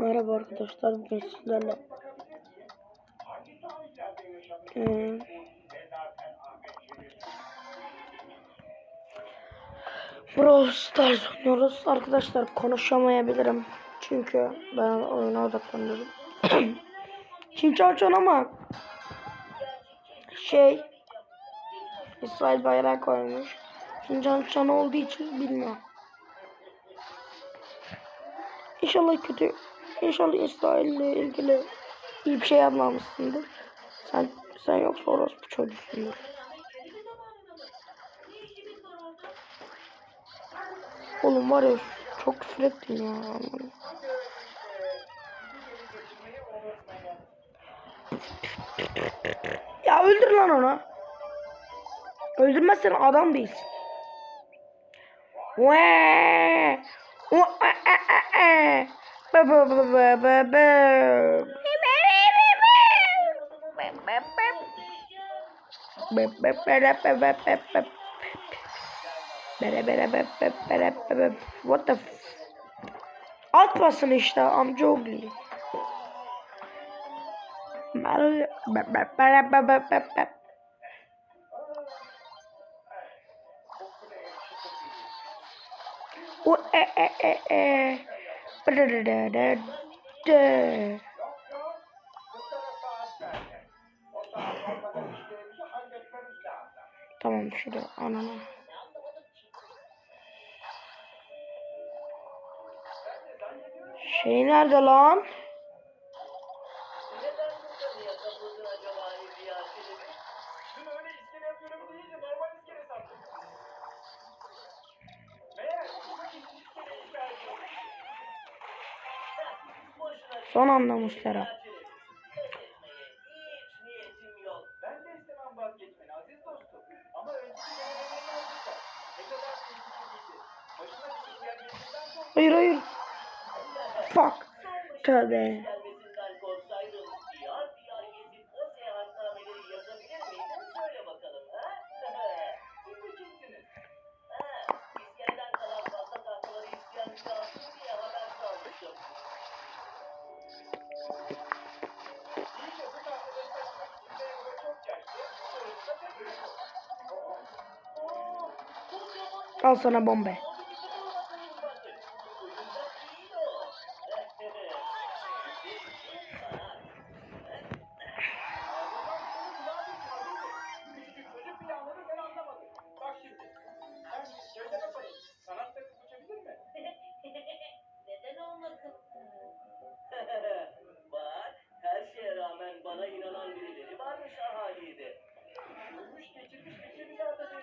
Merhaba arkadaşlar bugün sizlerle ee, Brawl Stars oynuyoruz. Arkadaşlar konuşamayabilirim çünkü ben oyuna odaklanıyorum. Çinçe açan ama şey İsrail bayrağı koymuş. Çinçe açan olduğu için bilmiyorum. İnşallah kötü İnşallah İsrail'le ilgili iyi bir şey yapmamışsındır. Sen sen yok yoksa orospu çocuğusundur. Oğlum var ya çok küfür ettin ya. Ya öldür lan ona. Öldürmezsen adam değilsin. Vee. Vee. Ba ba ba ba ba ba. What the Alt basın işte amca oğlu. O e e e e Tamam şurada anana. Şey nerede lan? Son anda Muslera. Hayır hayır. Fuck. Tövbe. Al sana bombe.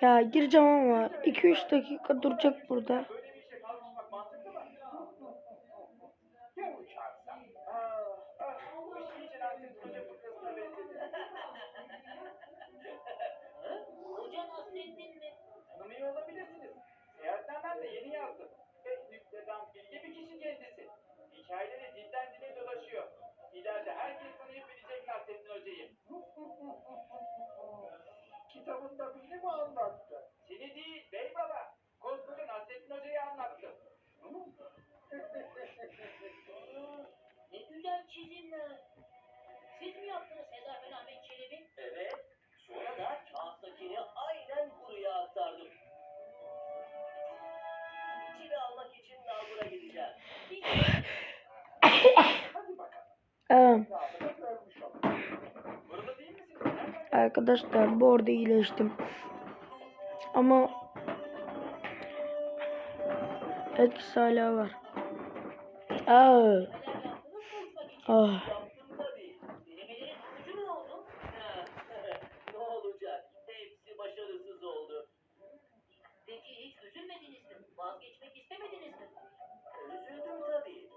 Ya gireceğim ama 2-3 dakika duracak burada. arkadaşlar bu arada iyileştim. Ama etkisi hala var. Aa. Ah. Vazgeçmek istemediniz mi? Üzüldüm tabii.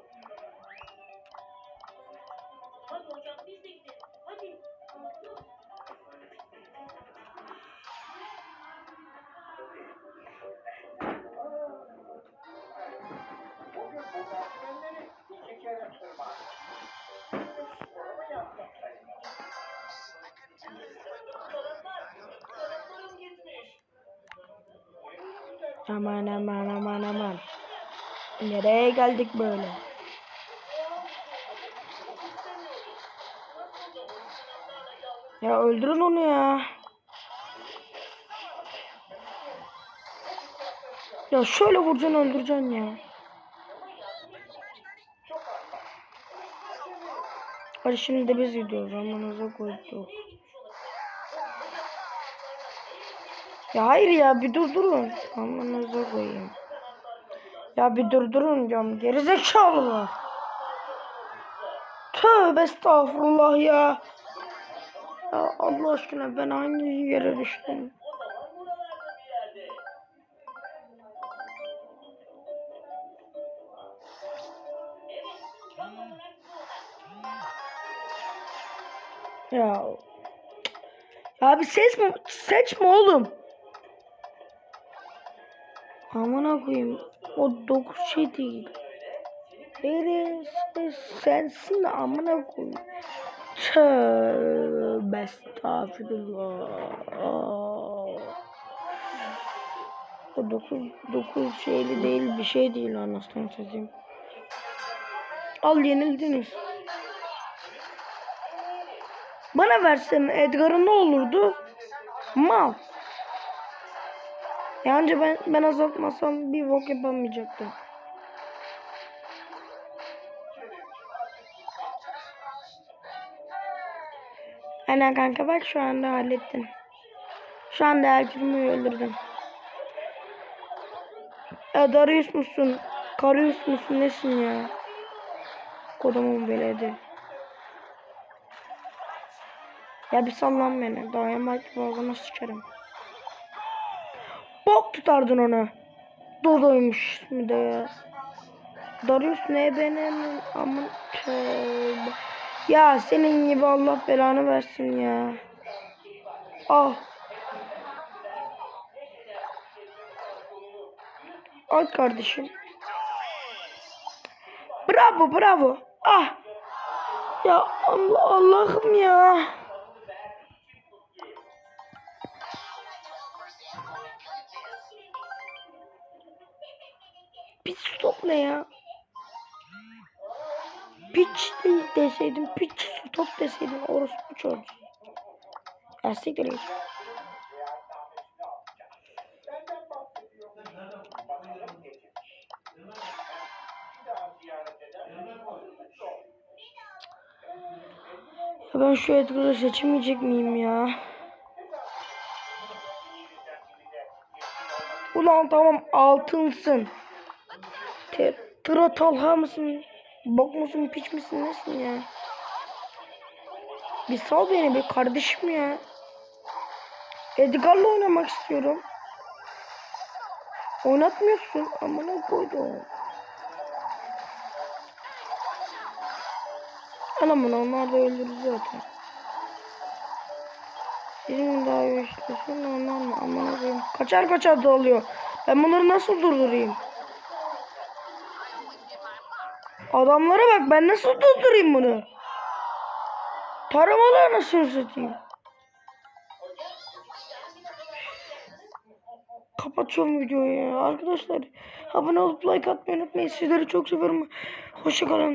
Aman aman aman aman. Nereye geldik böyle? Ya öldürün onu ya. Ya şöyle vuracaksın öldüreceksin ya. Hadi şimdi de biz gidiyoruz. Amanıza koyduk. Ya hayır ya bir durdurun. Amanıza koyayım. Ya bir durdurun diyorum. Gerizekalılar. Tövbe estağfurullah ya. Ya Allah aşkına ben hangi yere düştüm? Ya. Ya bir ses mi? Seçme oğlum. Amına koyayım. O dokuz şey değil. Birisi sensin amına koyayım. Tövbe estağfurullah. O dokuz, dokuz şeyli değil bir şey değil anasını satayım. Al yenildiniz. Bana versen Edgar'ın ne olurdu? Mal. Yani ben ben azaltmasam bir bok yapamayacaktım. Aynen kanka bak şu anda hallettin. Şu anda Erkürüm'ü öldürdün. Ya Darius musun? Karius musun? Nesin ya? Kodumun veledi. Ya bir sallan beni. Dayanmak boğazına sıçarım. Bok tutardın onu. Dodoymuş bir de ya. Darius ne benim aman tövbe. Ya senin gibi Allah belanı versin ya. Ah. Al kardeşim. Bravo bravo. Ah. Ya Allah Allah'ım ya. Piç stop ne ya? Piç değil deseydim, piç stop deseydim eder. Hazırlıklı ol. Ya ben şu Edgar'ı seçemeyecek miyim ya? Ulan tamam altınsın. Te Tıra talha mısın? Bok musun piç misin nesin ya? Bir sal beni bir kardeşim ya. Edgar'la oynamak istiyorum. Oynatmıyorsun. Amına koydum. Anamın onlar da öldürdü zaten. Sizin daha istiyorsun onlar mı? Amına koyayım. Kaçar kaçar da oluyor. Ben bunları nasıl durdurayım? Adamlara bak ben nasıl durdurayım bunu? Taramalar nasıl satayım? Kapatıyorum videoyu ya. Arkadaşlar abone olup like atmayı unutmayın. Sizleri çok seviyorum. Hoşçakalın.